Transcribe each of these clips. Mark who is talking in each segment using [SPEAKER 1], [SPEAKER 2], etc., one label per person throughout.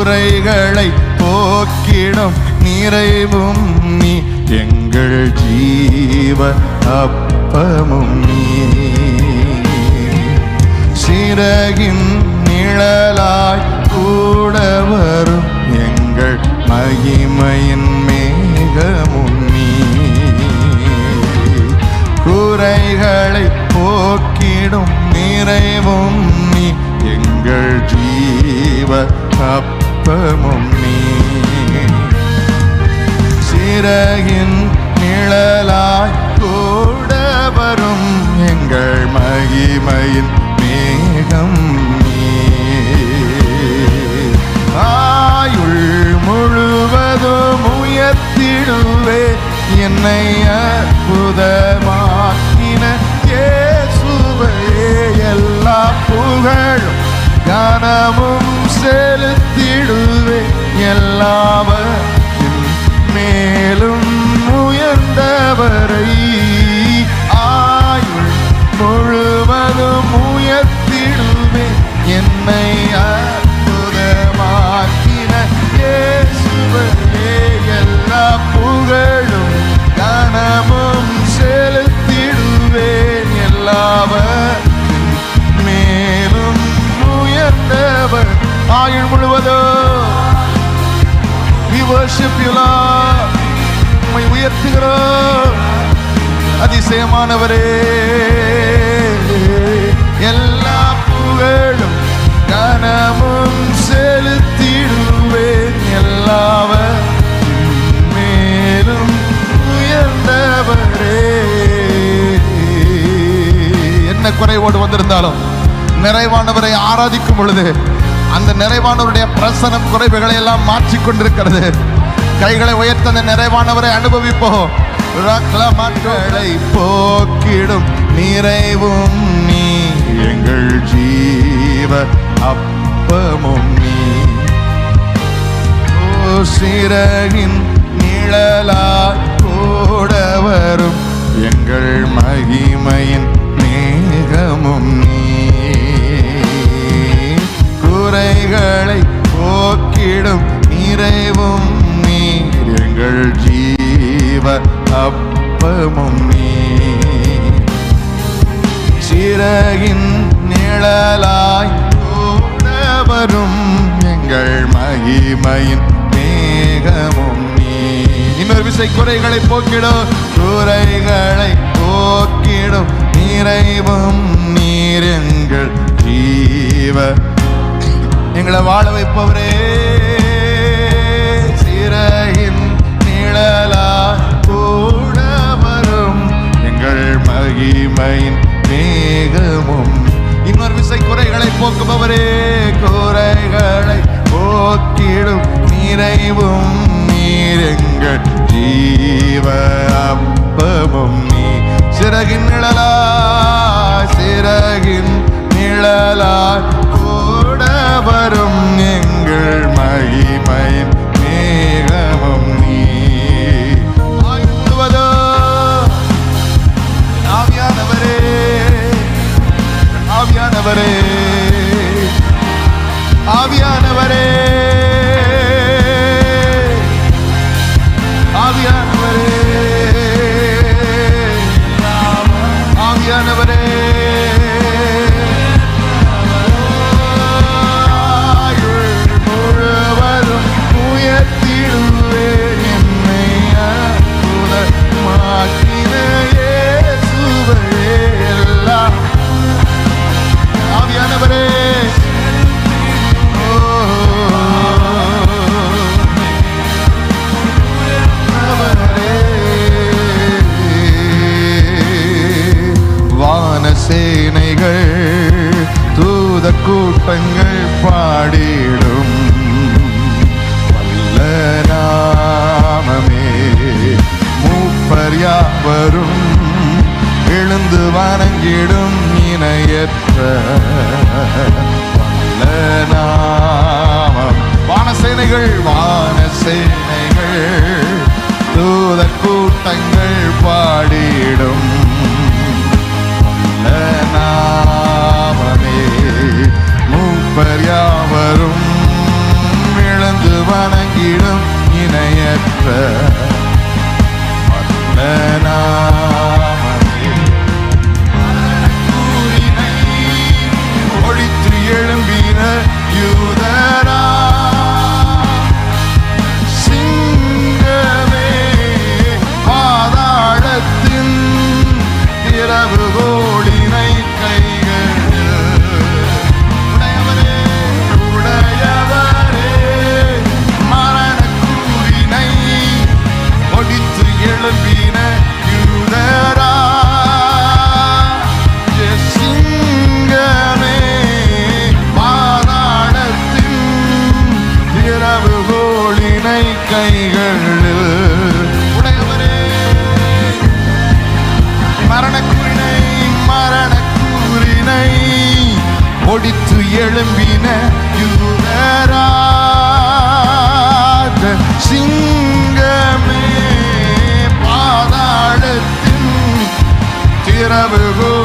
[SPEAKER 1] குறைகளை போக்கிடும் நிறைவும் நீ. எங்கள் ஜீவ அப்பமும் நீ. சிறகின் நிழலாய் கூட வரும் எங்கள் மகிமையின் மேகமும் நீ. குறைகளை போக்கிடும் நிறைவும் நீ. எங்கள் ஜீவ அப்பமும் நீ சிறகின் நிழலாய் கூட வரும் எங்கள் மகிமையின் மேகம் நீ. ஆயுள் முழுவதும் உயர்த்திடுவே என்னை அற்புதமாக்கின இயேசுவையே எல்லா புகழும் கனமும் love. Worship you, Lord. உம்மை உயர்த்துகிறோம். அதிசயமானவரே. எல்லா புகழும் கனமும் செலுத்திடுவேன். எல்லாவர் மேலும் உயர்ந்தவரே. என்ன குறைவோடு வந்திருந்தாலும் நிறைவானவரை ஆராதிக்கும் பொழுது அந்த நிறைவானவருடைய பிரசனம் குறைவுகளை எல்லாம் மாற்றிக் கொண்டிருக்கிறது கைகளை உயர்த்த அந்த நிறைவானவரை அனுபவிப்போம். மக்களை போக்கிடும் நிறைவும் நீ. எங்கள் ஜீவ அப்பமும் நீ. சிறகின் நிழலா கூட வரும். எங்கள் மகிமையின் மேகமும் நீ. குறைகளை போக்கிடும் நிறைவும் ஜீவ அப்பமும் நீ. சிறகின் நிழலாய் கூட வரும் எங்கள் மகிமையின் மேகமும் நீ. இன்னொரு விசை குறைகளை போக்கிடும் குறைகளை போக்கிடும் நிறைவும் நீர் எங்கள் ஜீவ. எங்களை வாழ வைப்பவரே சிறையின் போக்குபவரே குறைகளை போக்கிடும் நிறைவும் பாடிடும். வல்ல மூப்பர் யாவரும் எழுந்து வணங்கிடும் இணையற்ற I ever go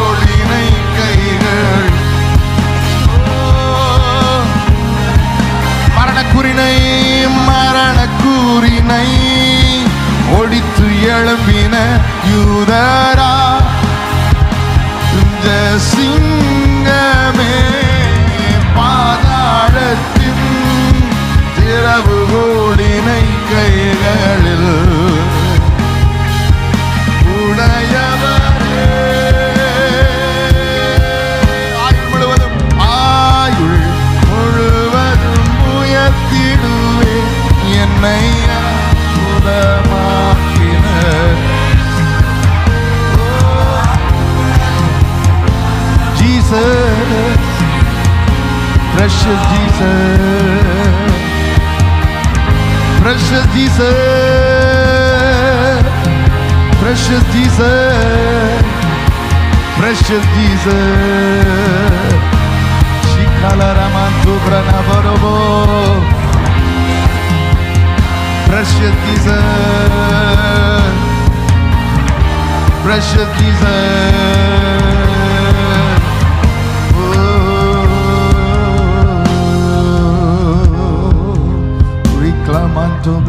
[SPEAKER 1] precious Jesus, precious Jesus, precious Jesus, precious Jesus. Shikalaramanthu Pranavarobo, precious Jesus, precious Jesus. tu